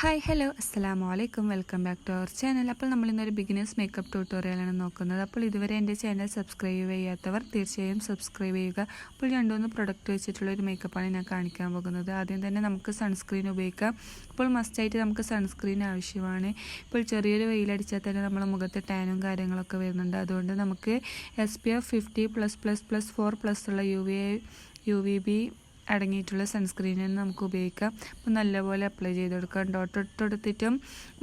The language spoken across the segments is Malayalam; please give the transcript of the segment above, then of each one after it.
ഹായ് ഹലോ അസ്സാം വലൈക്കും welcome back to our channel അപ്പോൾ നമ്മൾ ഇന്നൊരു ബിഗിനേഴ്സ് മേക്കപ്പ് ട്യൂട്ടോറിയലാണ് നോക്കുന്നത്. അപ്പോൾ ഇതുവരെ എന്റെ ചാനൽ സബ്സ്ക്രൈബ് ചെയ്യാത്തവർ തീർച്ചയായും സബ്സ്ക്രൈബ് ചെയ്യുക. അപ്പോൾ രണ്ടുമൂന്ന് പ്രൊഡക്റ്റ് വെച്ചിട്ടുള്ള ഒരു മേക്കപ്പാണ് ഞാൻ കാണിക്കാൻ പോകുന്നത്. ആദ്യം തന്നെ നമുക്ക് സൺസ്ക്രീൻ ഉപയോഗിക്കാം. അപ്പോൾ മസ്റ്റായിട്ട് നമുക്ക് സൺസ്ക്രീൻ ആവശ്യമാണ്. ഇപ്പോൾ ചെറിയൊരു വെയിലടിച്ചാൽ തന്നെ നമ്മുടെ മുഖത്ത് ടാനും കാര്യങ്ങളൊക്കെ വരുന്നുണ്ട്. അതുകൊണ്ട് നമുക്ക് S P F fifty plus plus plus four plus ഉള്ള U V U V B അടങ്ങിയിട്ടുള്ള സൺസ്ക്രീനാണ് നമുക്ക് ഉപയോഗിക്കാം. അപ്പോൾ നല്ലപോലെ അപ്ലൈ ചെയ്ത് കൊടുക്കാം. ഡോട്ട് ഇട്ടെടുത്തിട്ടും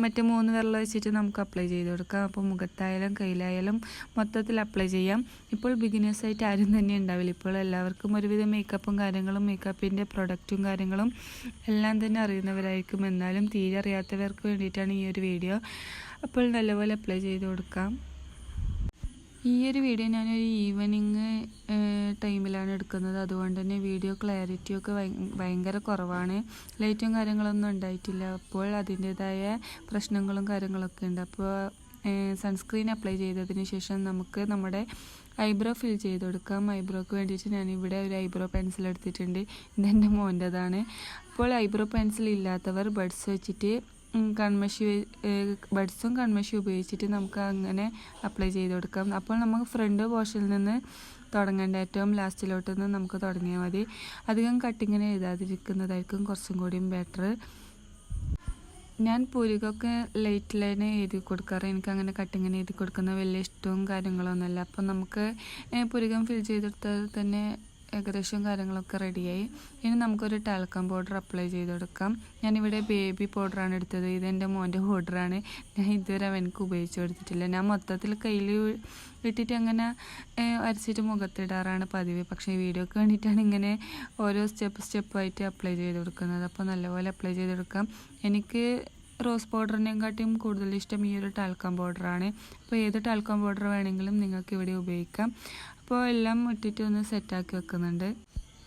മറ്റ് മൂന്ന് വെള്ളം വെച്ചിട്ട് നമുക്ക് അപ്ലൈ ചെയ്ത് കൊടുക്കാം. അപ്പോൾ മുഖത്തായാലും കയ്യിലായാലും മൊത്തത്തിൽ അപ്ലൈ ചെയ്യാം. ഇപ്പോൾ ബിഗിനേഴ്സായിട്ട് ആരും തന്നെ ഉണ്ടാവില്ല. ഇപ്പോൾ എല്ലാവർക്കും ഒരുവിധം മേക്കപ്പും കാര്യങ്ങളും മേക്കപ്പിന്റെ പ്രൊഡക്റ്റും കാര്യങ്ങളും എല്ലാം തന്നെ അറിയുന്നവരായിരിക്കും. എന്നാലും തീരെ അറിയാത്തവർക്ക് വേണ്ടിയിട്ടാണ് ഈ ഒരു വീഡിയോ അപ്പോൾ നല്ലപോലെ അപ്ലൈ ചെയ്ത് കൊടുക്കാം. ഈ ഒരു വീഡിയോ ഞാനൊരു ഈവനിങ് ടൈമിലാണ് എടുക്കുന്നത്. അതുകൊണ്ട് തന്നെ വീഡിയോ ക്ലാരിറ്റിയൊക്കെ ഭയങ്കര കുറവാണ്. ലൈറ്റും കാര്യങ്ങളൊന്നും ഉണ്ടായിട്ടില്ല. അപ്പോൾ അതിന്റേതായ പ്രശ്നങ്ങളും കാര്യങ്ങളൊക്കെ ഉണ്ട്. അപ്പോൾ സൺസ്ക്രീൻ അപ്ലൈ ചെയ്തതിന് ശേഷം നമുക്ക് നമ്മുടെ ഐബ്രോ ഫിൽ ചെയ്ത് കൊടുക്കാം. ഐബ്രോക്ക് വേണ്ടിയിട്ട് ഞാനിവിടെ ഒരു ഐബ്രോ പെൻസിൽ എടുത്തിട്ടുണ്ട്. ഇതെന്റെ മോന്റെതാണ്. അപ്പോൾ ഐബ്രോ പെൻസിൽ ഇല്ലാത്തവർ ബഡ്സ് വെച്ചിട്ട് കൺമഷി ബഡ്സും കൺമഷി ഉപയോഗിച്ചിട്ട് നമുക്ക് അങ്ങനെ അപ്ലൈ ചെയ്ത് കൊടുക്കാം. അപ്പോൾ നമുക്ക് ഫ്രണ്ട് പോർഷനിൽ നിന്ന് തുടങ്ങേണ്ട ഏറ്റവും ലാസ്റ്റിലോട്ട് നിന്ന് നമുക്ക് തുടങ്ങിയാൽ മതി. അധികം കട്ടിങ്ങനെ എഴുതാതിരിക്കുന്നതായിരിക്കും കുറച്ചും കൂടിയും ബെറ്റർ. ഞാൻ പൂരികൊക്കെ ലൈറ്റ് ലൈൻ എഴുതി കൊടുക്കാറ്. എനിക്ക് അങ്ങനെ കട്ടിങ്ങനെ എഴുതി കൊടുക്കുന്ന വലിയ ഇഷ്ടവും കാര്യങ്ങളൊന്നുമല്ല. അപ്പം നമുക്ക് പുരികം ഫിൽ ചെയ്തെടുത്താൽ തന്നെ ഏകദേശം കാര്യങ്ങളൊക്കെ റെഡിയായി. ഇനി നമുക്കൊരു ടാൽക്കം പൗഡർ അപ്ലൈ ചെയ്ത് കൊടുക്കാം ഞാനിവിടെ ബേബി പൗഡറാണ് എടുത്തത്. ഇതെന്റെ മോന്റെ പൗഡറാണ് ഞാൻ ഇതുവരെ അവനക്ക് ഉപയോഗിച്ച് കൊടുത്തിട്ടില്ല. ഞാൻ മൊത്തത്തിൽ കയ്യിൽ ഇട്ടിട്ട് അങ്ങനെ അരച്ചിട്ട് മുഖത്തിടാറാണ് പതിവ്. പക്ഷേ വീഡിയോക്ക് വേണ്ടിയിട്ടാണ് ഇങ്ങനെ ഓരോ സ്റ്റെപ്പ് സ്റ്റെപ്പായിട്ട് അപ്ലൈ ചെയ്ത് കൊടുക്കുന്നത് അപ്പോൾ നല്ലപോലെ അപ്ലൈ ചെയ്ത് കൊടുക്കാം എനിക്ക് റോസ് പൗഡറിനെക്കാട്ടിയും കൂടുതൽ ഇഷ്ടം ഈ ഒരു ടാൽക്കം പൗഡറാണ് അപ്പോൾ ഏത് ടാൽക്കം പൗഡർ വേണമെങ്കിലും നിങ്ങൾക്ക് ഇവിടെ ഉപയോഗിക്കാം. അപ്പോൾ എല്ലാം ഇട്ടിട്ട് ഒന്ന് സെറ്റാക്കി വെക്കുന്നുണ്ട്.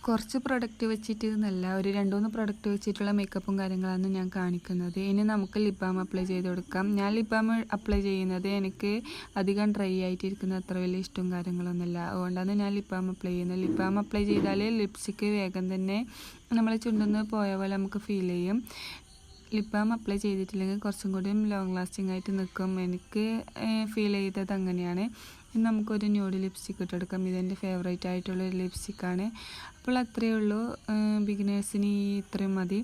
കുറച്ച് പ്രൊഡക്റ്റ് വെച്ചിട്ട് എന്നല്ല ഒരു രണ്ട് മൂന്ന് പ്രൊഡക്റ്റ് വെച്ചിട്ടുള്ള മേക്കപ്പും കാര്യങ്ങളാണ് ഞാൻ കാണിക്കുന്നത്. ഇനി നമുക്ക് ലിപ് ബാം അപ്ലൈ ചെയ്ത് കൊടുക്കാം. ഞാൻ ലിപ് ബാം അപ്ലൈ ചെയ്യുന്നത് എനിക്ക് അധികം ഡ്രൈ ആയിട്ടിരിക്കുന്ന അത്ര വലിയ ഇഷ്ടവും കാര്യങ്ങളൊന്നുമില്ല. അതുകൊണ്ടാണ് ഞാൻ ലിപ് ബാം അപ്ലൈ ചെയ്യുന്നത്. ലിപ് ബാം അപ്ലൈ ചെയ്താൽ ലിപ്സ്റ്റിക്ക് വേഗം തന്നെ നമ്മൾ ചുണ്ടുന്ന് പോയ പോലെ നമുക്ക് ഫീൽ ചെയ്യും. ലിപ് ബാം അപ്ലൈ ചെയ്തിട്ടില്ലെങ്കിൽ കുറച്ചും കൂടി ലോങ് ലാസ്റ്റിംഗ് ആയിട്ട് നിൽക്കും. എനിക്ക് ഫീൽ ചെയ്തത് അങ്ങനെയാണ്. ഇനി നമുക്കൊരു ന്യൂഡ് ലിപ്സ്റ്റിക്ക് ഇട്ടെടുക്കാം. ഇതെന്റെ ഫേവറേറ്റ് ആയിട്ടുള്ളൊരു ലിപ്സ്റ്റിക്കാണ് അപ്പോൾ അത്രയേ ഉള്ളൂ. ബിഗിനേഴ്സിന് ഇത്രയും മതി.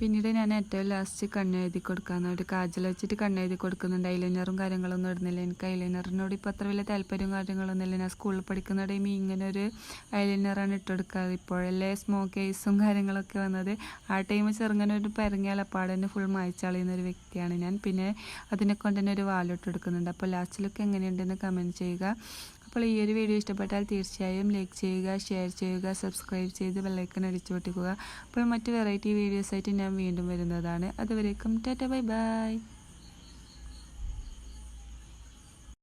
പിന്നീട് ഞാൻ ഏറ്റവും ലാസ്റ്റ് കണ്ണെഴുതി കൊടുക്കാന്ന് ഒരു കാജൽ വെച്ചിട്ട് കണ്ണെഴുതി കൊടുക്കുന്നുണ്ട്. ഐലൈനറും കാര്യങ്ങളൊന്നും ഇടുന്നില്ല. എനിക്ക് ഐലൈനറിനോട് ഇപ്പോൾ അത്ര വലിയ താല്പര്യവും കാര്യങ്ങളൊന്നുമില്ല ഞാൻ സ്കൂളിൽ പഠിക്കുന്ന ടൈമിൽ ഇങ്ങനെ ഒരു ഐലൈനറാണ് ഇട്ട് കൊടുക്കാറ്. ഇപ്പോഴല്ലേ സ്മോക്ക് ഐസും കാര്യങ്ങളൊക്കെ വന്നത്. ആ ടൈം ചെറുങ്ങനെ ഒരു പരങ്ങിയാൽ അപ്പാടെ ഫുൾ മായ്ച്ചളയുന്ന ഒരു വ്യക്തിയാണ് ഞാൻ. പിന്നെ അതിനെ കൊണ്ട് തന്നെ ഒരു വാലിട്ട് എടുക്കുന്നുണ്ട് അപ്പോൾ ലാസ്റ്റ് ലുക്ക് എങ്ങനെയുണ്ടെന്ന് കമന്റ് ചെയ്യുക. അപ്പോൾ ഈ ഒരു വീഡിയോ ഇഷ്ടപ്പെട്ടാൽ തീർച്ചയായും ലൈക്ക് ചെയ്യുക ഷെയർ ചെയ്യുക സബ്സ്ക്രൈബ് ചെയ്ത് ബെല്ലൈക്കൺ അടിച്ചു പൊട്ടിക്കുക. അപ്പോൾ മറ്റ് വെറൈറ്റി വീഡിയോസായിട്ട് ഞാൻ വീണ്ടും വരുന്നതാണ്. അതുവരേക്കും ടാറ്റ ബൈ ബൈ.